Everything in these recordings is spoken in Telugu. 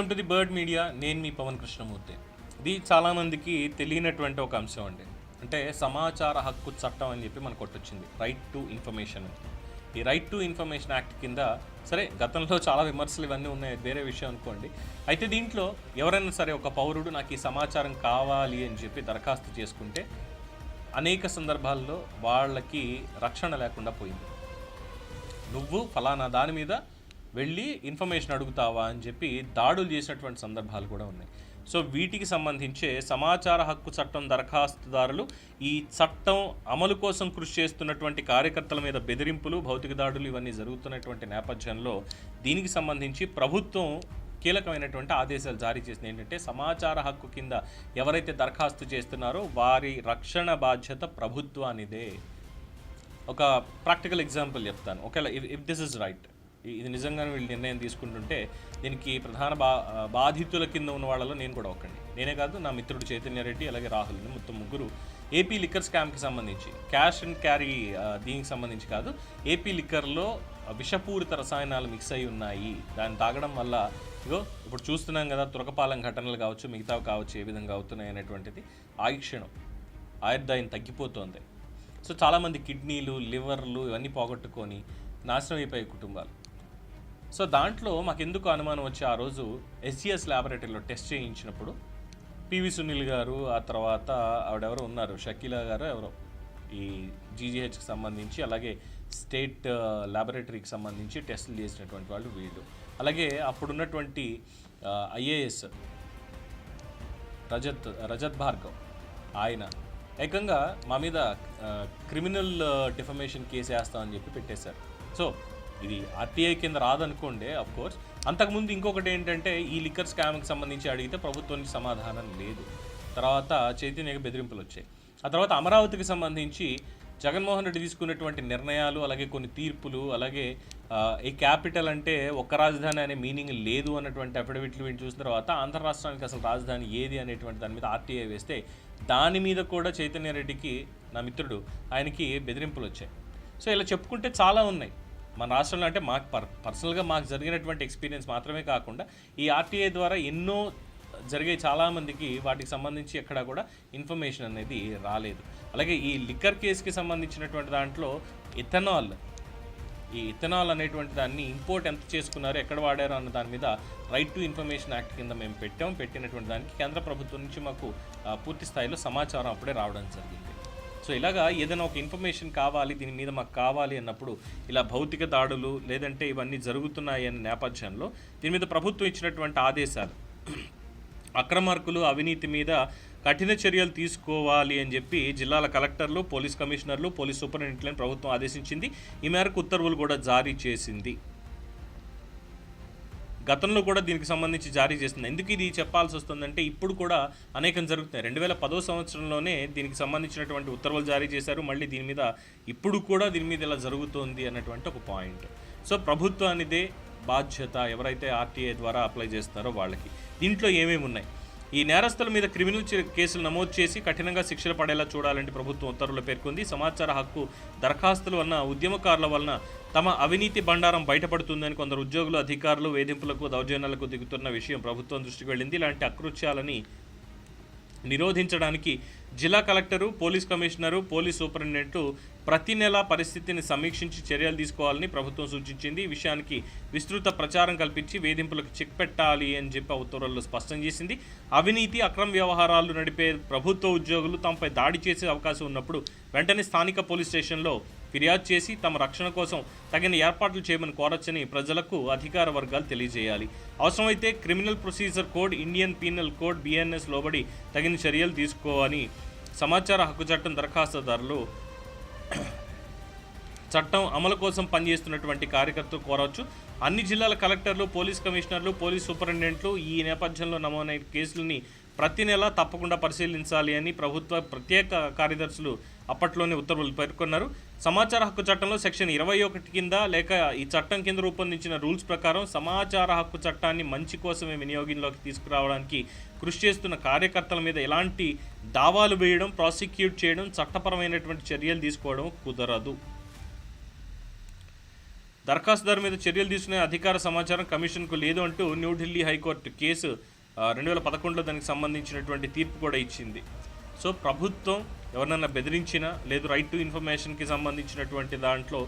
Welcome to the bird media. నేను మీ పవన్ కృష్ణమూర్తి. ఇది చాలామందికి తెలియనటువంటి ఒక అంశం అండి. అంటే సమాచార హక్కు చట్టం అని చెప్పి మనకు కొట్టొచ్చింది రైట్ టు ఇన్ఫర్మేషన్ ఈ రైట్ టు ఇన్ఫర్మేషన్ యాక్ట్ కింద సరే గతంలో చాలా విమర్శలు ఇవన్నీ ఉన్నాయి. వేరే విషయం అనుకోండి. అయితే దీంట్లో ఎవరైనా సరే ఒక పౌరుడు నాకు ఈ సమాచారం కావాలి అని చెప్పి దరఖాస్తు చేసుకుంటే అనేక సందర్భాల్లో వాళ్ళకి రక్షణ లేకుండా పోయింది. నువ్వు ఫలానా దాని మీద వెళ్ళి ఇన్ఫర్మేషన్ అడుగుతావా అని చెప్పి దాడులు చేసినటువంటి సందర్భాలు కూడా ఉన్నాయి. సో వీటికి సంబంధించే సమాచార హక్కు చట్టం దరఖాస్తుదారులు ఈ చట్టం అమలు కోసం కృషి చేస్తున్నటువంటి కార్యకర్తల మీద బెదిరింపులు భౌతిక దాడులు ఇవన్నీ జరుగుతున్నటువంటి నేపథ్యంలో దీనికి సంబంధించి ప్రభుత్వం కీలకమైనటువంటి ఆదేశాలు జారీ చేసింది. ఏంటంటే సమాచార హక్కు కింద ఎవరైతే దరఖాస్తు చేస్తున్నారో వారి రక్షణ బాధ్యత ప్రభుత్వానిదే. ఒక ప్రాక్టికల్ ఎగ్జాంపుల్ చెప్తాను. ఒకవేళ ఇఫ్ దిస్ ఇస్ రైట్. ఇది నిజంగానే వీళ్ళు నిర్ణయం తీసుకుంటుంటే దీనికి ప్రధాన బా బాధితుల కింద ఉన్న వాళ్ళలో నేను కూడా ఒకండి నేనే కాదు నా మిత్రుడు చైతన్య రెడ్డి అలాగే రాహుల్ మొత్తం ముగ్గురు ఏపీ లిక్కర్ స్కామ్కి సంబంధించి క్యాష్ అండ్ క్యారీ దీనికి సంబంధించి కాదు ఏపీ లిక్కర్లో విషపూరిత రసాయనాలు మిక్స్ అయి ఉన్నాయి. దాన్ని తాగడం వల్ల ఇగో ఇప్పుడు చూస్తున్నాం కదా తురకపాలెం ఘటనలు కావచ్చు మిగతావి కావచ్చు ఏ విధంగా అవుతున్నాయి అనేటువంటిది ఆయుక్షణం ఆయుర్దాయం తగ్గిపోతోంది. సో చాలామంది కిడ్నీలు లివర్లు ఇవన్నీ పోగొట్టుకొని నాశనం అయిపోయే కుటుంబాలు. సో దాంట్లో మాకు ఎందుకు అనుమానం వచ్చి ఆ రోజు ఎస్జిఎస్ ల్యాబొరేటరీలో టెస్ట్ చేయించినప్పుడు పివి సునీల్ గారు ఆ తర్వాత ఆవిడెవరో ఉన్నారు షకీలా గారు ఎవరో ఈ జీజీహెచ్కి సంబంధించి అలాగే స్టేట్ ల్యాబొరేటరీకి uh, సంబంధించి టెస్టులు చేసినటువంటి వాళ్ళు వీళ్ళు. అలాగే అప్పుడున్నటువంటి uh, ఐఏఎస్ రజత్ రజత్ భార్గవ్ ఆయన ఏకంగా మా మీద క్రిమినల్ డిఫమేషన్ కేసు వేస్తామని చెప్పి పెట్టేశారు. సో ఇది ఆర్టీఐ కింద రాదనుకోండి అఫ్ కోర్స్ అంతకుముందు ఇంకొకటి ఏంటంటే ఈ లిక్కర్ స్కామ్కి సంబంధించి అడిగితే ప్రభుత్వానికి సమాధానం లేదు. తర్వాత చైతన్యకి బెదిరింపులు వచ్చాయి. ఆ తర్వాత అమరావతికి సంబంధించి జగన్మోహన్ రెడ్డి తీసుకున్నటువంటి నిర్ణయాలు అలాగే కొన్ని తీర్పులు అలాగే ఈ క్యాపిటల్ అంటే ఒక్క రాజధాని అనే మీనింగ్ లేదు అన్నటువంటి అఫిడవిట్లు వీటిని చూసిన తర్వాత ఆంధ్ర రాష్ట్రానికి అసలు రాజధాని ఏది అనేటువంటి దాని మీద ఆర్టీఐ వేస్తే దాని మీద కూడా చైతన్య రెడ్డికి నా మిత్రుడు ఆయనకి బెదిరింపులు వచ్చాయి. సో ఇలా చెప్పుకుంటే చాలా ఉన్నాయి. మన రాష్ట్రంలో అంటే మాకు పర్ పర్సనల్గా మాకు జరిగినటువంటి ఎక్స్పీరియన్స్ మాత్రమే కాకుండా ఈ ఆర్టీఐ ద్వారా ఎన్నో జరిగే చాలామందికి వాటికి సంబంధించి ఎక్కడ కూడా ఇన్ఫర్మేషన్ అనేది రాలేదు. అలాగే ఈ లిక్కర్ కేసుకి సంబంధించినటువంటి దాంట్లో ఇథనాల్ ఈ ఇథనాల్ అనేటువంటి దాన్ని ఇంపోర్ట్ ఎంత చేసుకున్నారు ఎక్కడ వాడారు అన్న దాని మీద రైట్ టు ఇన్ఫర్మేషన్ యాక్ట్ కింద మేము పెట్టాం. పెట్టినటువంటి దానికి కేంద్ర ప్రభుత్వం నుంచి మాకు పూర్తి స్థాయిలో సమాచారం అప్పుడే రావడం జరిగింది. సో ఇలాగా ఏదైనా ఒక ఇన్ఫర్మేషన్ కావాలి దీని మీద మాకు కావాలి అన్నప్పుడు ఇలా భౌతిక దాడులు లేదంటే ఇవన్నీ జరుగుతున్నాయి అనే నేపథ్యంలో దీని మీద ప్రభుత్వం ఇచ్చినటువంటి ఆదేశాలు. అక్రమార్కులు అవినీతి మీద కఠిన చర్యలు తీసుకోవాలి అని చెప్పి జిల్లాల కలెక్టర్లు పోలీస్ కమిషనర్లు పోలీస్ సూపరింటెండెంట్లను ప్రభుత్వం ఆదేశించింది. ఈ మేరకు ఉత్తర్వులు కూడా జారీ చేసింది. గతంలో కూడా దీనికి సంబంధించి జారీ చేసింది. ఎందుకు ఇది చెప్పాల్సి వస్తుందంటే ఇప్పుడు కూడా అనేకం జరుగుతున్నాయి. రెండు వేల పదో సంవత్సరంలోనే దీనికి సంబంధించినటువంటి ఉత్తర్వులు జారీ చేశారు. మళ్ళీ దీని మీద ఇప్పుడు కూడా దీని మీద ఇలా జరుగుతోంది అన్నటువంటి ఒక పాయింట్. సో ప్రభుత్వానిదే బాధ్యత ఎవరైతే ఆర్టీఏ ద్వారా అప్లై చేస్తారో వాళ్ళకి. దీంట్లో ఏమేమి ఉన్నాయి? ఈ నేరస్తుల మీద క్రిమినల్ కేసులు నమోదు చేసి కఠినంగా శిక్షలు పడేలా చూడాలని ప్రభుత్వం ఉత్తర్వులు పేర్కొంది. సమాచార హక్కు దరఖాస్తుల వలన ఉద్యమకారుల వలన తమ అవినీతి బండారం బయటపడుతుందని కొందరు ఉద్యోగులు అధికారులు వేధింపులకు దౌర్జన్యాలకు దిగుతున్న విషయం ప్రభుత్వం దృష్టికి వెళ్ళింది. ఇలాంటి అకృత్యాలని నిరోధించడానికి జిల్లా collector police commissioner police superintendent ప్రతి నెల పరిస్థితిని సమీక్షించి చర్యలు తీసుకోవాలని ప్రభుత్వం సూచించింది. ఈ విషయానికి విస్తృత ప్రచారం కల్పించి వేధింపులకు చెక్ పెట్టాలి అని చెప్పి ఉత్తర్వుల్లో స్పష్టం చేసింది. అవినీతి అక్రమ వ్యవహారాలు నడిపే ప్రభుత్వ ఉద్యోగులు తమపై దాడి చేసే అవకాశం ఉన్నప్పుడు వెంటనే స్థానిక పోలీస్ స్టేషన్లో ఫిర్యాదు చేసి తమ రక్షణ కోసం తగిన ఏర్పాట్లు చేయమని కోరొచ్చని ప్రజలకు అధికార వర్గాలు తెలియజేయాలి. అవసరమైతే criminal procedure code Indian penal code BNS లోబడి తగిన చర్యలు తీసుకోవని సమాచార హక్కు చట్టం దరఖాస్తుదారులు చట్టం అమలు కోసం పనిచేస్తున్నటువంటి కార్యకర్తలు కోరవచ్చు అన్ని జిల్లాల కలెక్టర్లు పోలీస్ కమిషనర్లు పోలీస్ సూపరింటెండెంట్లు ఈ నేపథ్యంలో నమోదైన కేసులని ప్రతి నెల తప్పకుండా పరిశీలించాలి అని ప్రభుత్వ ప్రత్యేక కార్యదర్శులు అప్పట్లోనే ఉత్తర్వులు పేర్కొన్నారు. సమాచార హక్కు చట్టంలో సెక్షన్ ఇరవై ఒకటి కింద లేక ఈ చట్టం కింద రూపొందించిన రూల్స్ ప్రకారం సమాచార హక్కు చట్టాన్ని మంచి కోసమే వినియోగంలోకి తీసుకురావడానికి కృషి చేస్తున్న కార్యకర్తల మీద ఎలాంటి దావాలు వేయడం ప్రాసిక్యూట్ చేయడం చట్టపరమైనటువంటి చర్యలు తీసుకోవడం కుదరదు. దరఖాస్తుదారు మీద చర్యలు తీసుకునే అధికార సమాచారం కమిషన్కు లేదు అంటూ న్యూఢిల్లీ హైకోర్టు కేసు రెండు వేల పదకొండులో దానికి సంబంధించినటువంటి తీర్పు కూడా ఇచ్చింది. సో ప్రభుత్వం ఎవరినన్నా బెదిరించినా లేదు రైట్ టు ఇన్ఫర్మేషన్కి సంబంధించినటువంటి దాంట్లో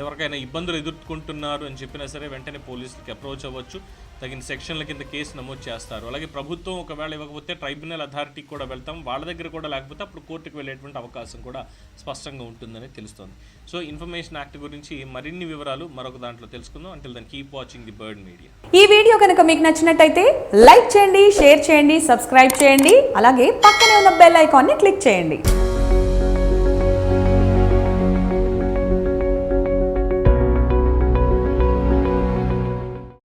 ఎవరికైనా ఇబ్బందులు ఎదుర్కొంటున్నారు అని చెప్పినా సరే వెంటనే పోలీసులకి అప్రోచ్ అవ్వచ్చు. తగిన సెక్షన్ల కింద కేసు నమోదు చేస్తారు. అలాగే ప్రభుత్వం ఒకవేళ ఇవ్వకపోతే ట్రైబ్యునల్ అథారిటీకి కూడా వెళ్తాం. వాళ్ళ దగ్గర కూడా లేకపోతే అప్పుడు కోర్టుకు వెళ్ళేటువంటి అవకాశం కూడా స్పష్టంగా ఉంటుందని తెలుస్తోంది. సో ఇన్ఫర్మేషన్ యాక్ట్ గురించి మరిన్ని వివరాలు మరొక దాంట్లో తెలుసుకుందాం. అంటే దాన్ని keep watching the bird media ఈ వీడియో కనుక మీకు నచ్చినట్టయితే లైక్ చేయండి షేర్ చేయండి సబ్స్క్రైబ్ చేయండి. అలాగే పక్కనే ఉన్న బెల్ ఐకాన్ని క్లిక్ చేయండి.